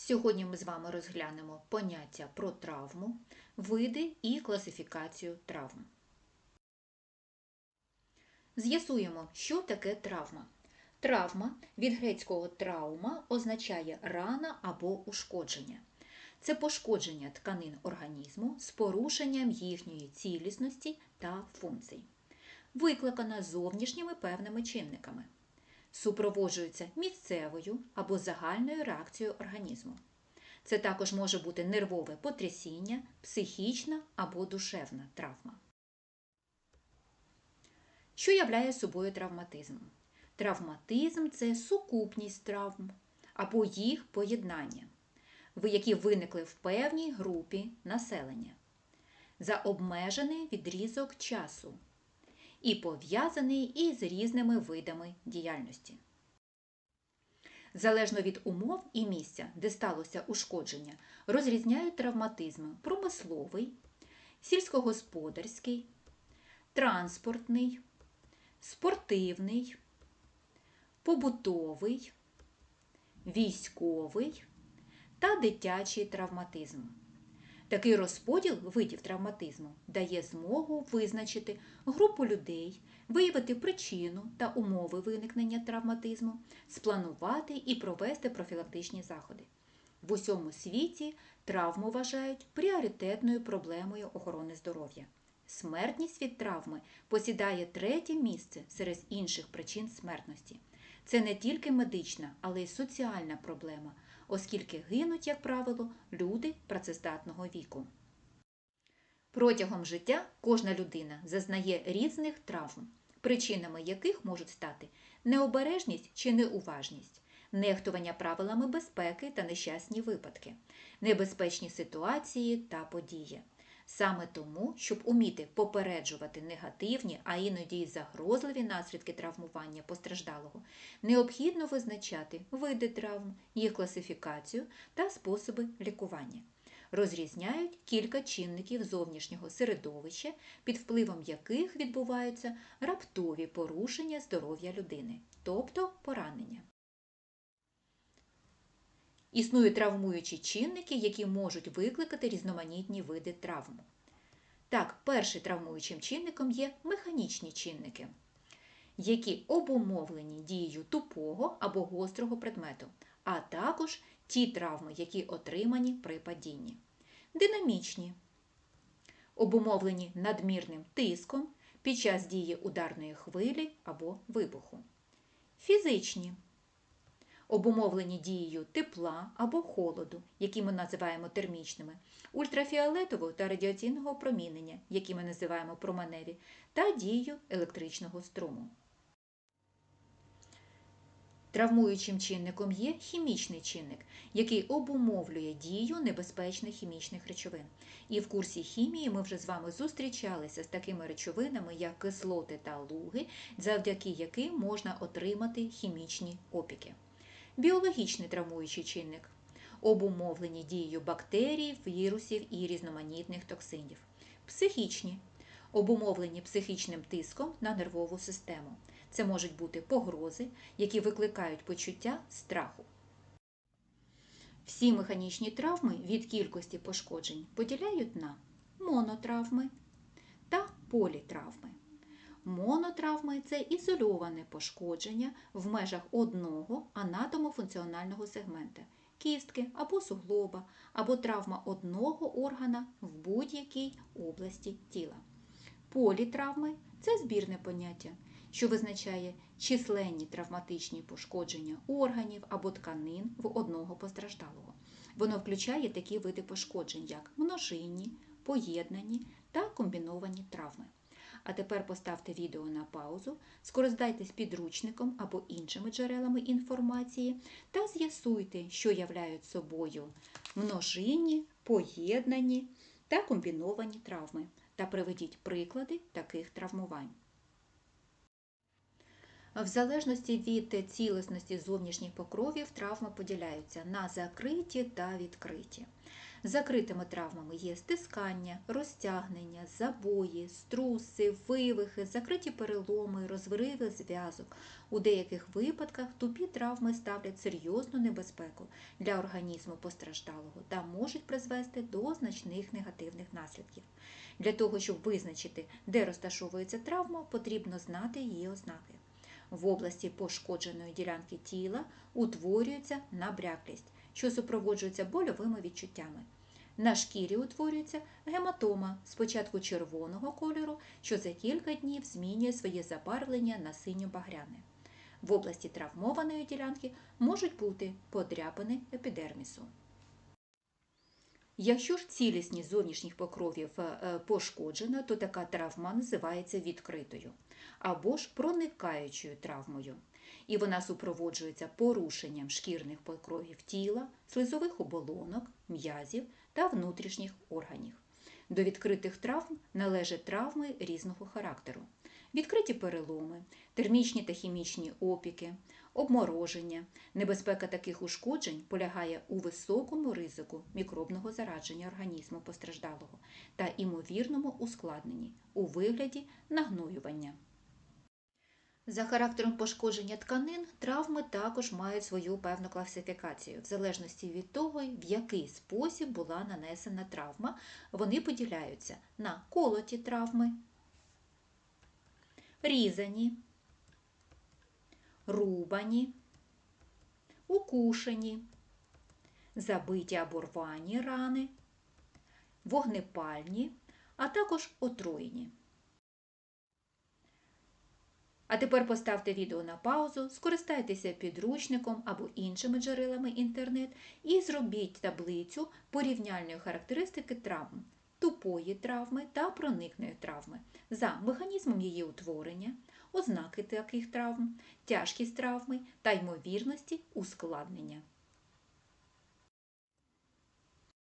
Сьогодні ми з вами розглянемо поняття про травму, види і класифікацію травм. З'ясуємо, що таке травма. Травма від грецького травма означає рана або ушкодження. Це пошкодження тканин організму з порушенням їхньої цілісності та функцій, викликана зовнішніми певними чинниками супроводжуються місцевою або загальною реакцією організму. Це також може бути нервове потрясіння, психічна або душевна травма. Що являє собою травматизм? Травматизм це сукупність травм або їх поєднання, які виникли в певній групі населення за обмежений відрізок часу і пов'язаний із різними видами діяльності. Залежно від умов і місця, де сталося ушкодження, розрізняють травматизми промисловий, сільськогосподарський, транспортний, спортивний, побутовий, військовий та дитячий травматизм. Такий розподіл видів травматизму дає змогу визначити групу людей, виявити причину та умови виникнення травматизму, спланувати і провести профілактичні заходи. В усьому світі травму вважають пріоритетною проблемою охорони здоров'я. Смертність від травми посідає третє місце серед інших причин смертності. Це не тільки медична, але й соціальна проблема, оскільки гинуть, як правило, люди працездатного віку. Протягом життя кожна людина зазнає різних травм, причинами яких можуть стати необережність чи неуважність, нехтування правилами безпеки та нещасні випадки, небезпечні ситуації та події. Саме тому, щоб уміти попереджувати негативні, а іноді й загрозливі наслідки травмування постраждалого, необхідно визначати види травм, їх класифікацію та способи лікування. Розрізняють кілька чинників зовнішнього середовища, під впливом яких відбуваються раптові порушення здоров'я людини, тобто поранення. Існують травмуючі чинники, які можуть викликати різноманітні види травм. Так, першим травмуючим чинником є механічні чинники, які обумовлені дією тупого або гострого предмету, а також ті травми, які отримані при падінні. Динамічні, обумовлені надмірним тиском під час дії ударної хвилі або вибуху. Фізичні обумовлені дією тепла або холоду, які ми називаємо термічними, ультрафіолетового та радіаційного промінення, які ми називаємо променеві, та дією електричного струму. Травмуючим чинником є хімічний чинник, який обумовлює дію небезпечних хімічних речовин. І в курсі хімії ми вже з вами зустрічалися з такими речовинами, як кислоти та луги, завдяки яким можна отримати хімічні опіки біологічний травмуючий чинник, обумовлені дією бактерій, вірусів і різноманітних токсинів, психічні, обумовлені психічним тиском на нервову систему. Це можуть бути погрози, які викликають почуття страху. Всі механічні травми від кількості пошкоджень поділяють на монотравми та політравми. Монотравми це ізольоване пошкодження в межах одного анатомофункціонального сегмента кістки або суглоба, або травма одного органа в будь-якій області тіла. Політравми це збірне поняття, що визначає численні травматичні пошкодження органів або тканин в одного постраждалого. Воно включає такі види пошкоджень, як множинні, поєднані та комбіновані травми. А тепер поставте відео на паузу, скористайтесь підручником або іншими джерелами інформації та з'ясуйте, що являють собою множинні, поєднані та комбіновані травми, та приведіть приклади таких травмувань. В залежності від цілісності зовнішніх покровів травми поділяються на закриті та відкриті. Закритими травмами є стискання, розтягнення, забої, струси, вивихи, закриті переломи, розриви зв'язок. У деяких випадках тупі травми ставлять серйозну небезпеку для організму постраждалого та можуть призвести до значних негативних наслідків. Для того, щоб визначити, де розташовується травма, потрібно знати її ознаки. В області пошкодженої ділянки тіла утворюється набряклість, що супроводжується больовими відчуттями. На шкірі утворюється гематома спочатку червоного кольору, що за кілька днів змінює своє забарвлення на синьо-багряне. В області травмованої ділянки можуть бути подряпини епідермісу. Якщо ж цілісність зовнішніх покровів е, пошкоджена, то така травма називається відкритою або ж проникаючою травмою. І вона супроводжується порушенням шкірних покровів тіла, слизових оболонок, м'язів та внутрішніх органів. До відкритих травм належать травми різного характеру: відкриті переломи, термічні та хімічні опіки, обмороження. Небезпека таких ушкоджень полягає у високому ризику мікробного зараження організму постраждалого та імовірному ускладненні у вигляді нагноювання. За характером пошкодження тканин травми також мають свою певну класифікацію. В залежності від того, в який спосіб була нанесена травма, вони поділяються на колоті травми, різані, рубані, укушені, забиті або рвані рани, вогнепальні, а також отруєні. А тепер поставте відео на паузу, скористайтеся підручником або іншими джерелами інтернет і зробіть таблицю порівняльної характеристики травм, тупої травми та проникної травми за механізмом її утворення, ознаки таких травм, тяжкість травми та ймовірності ускладнення.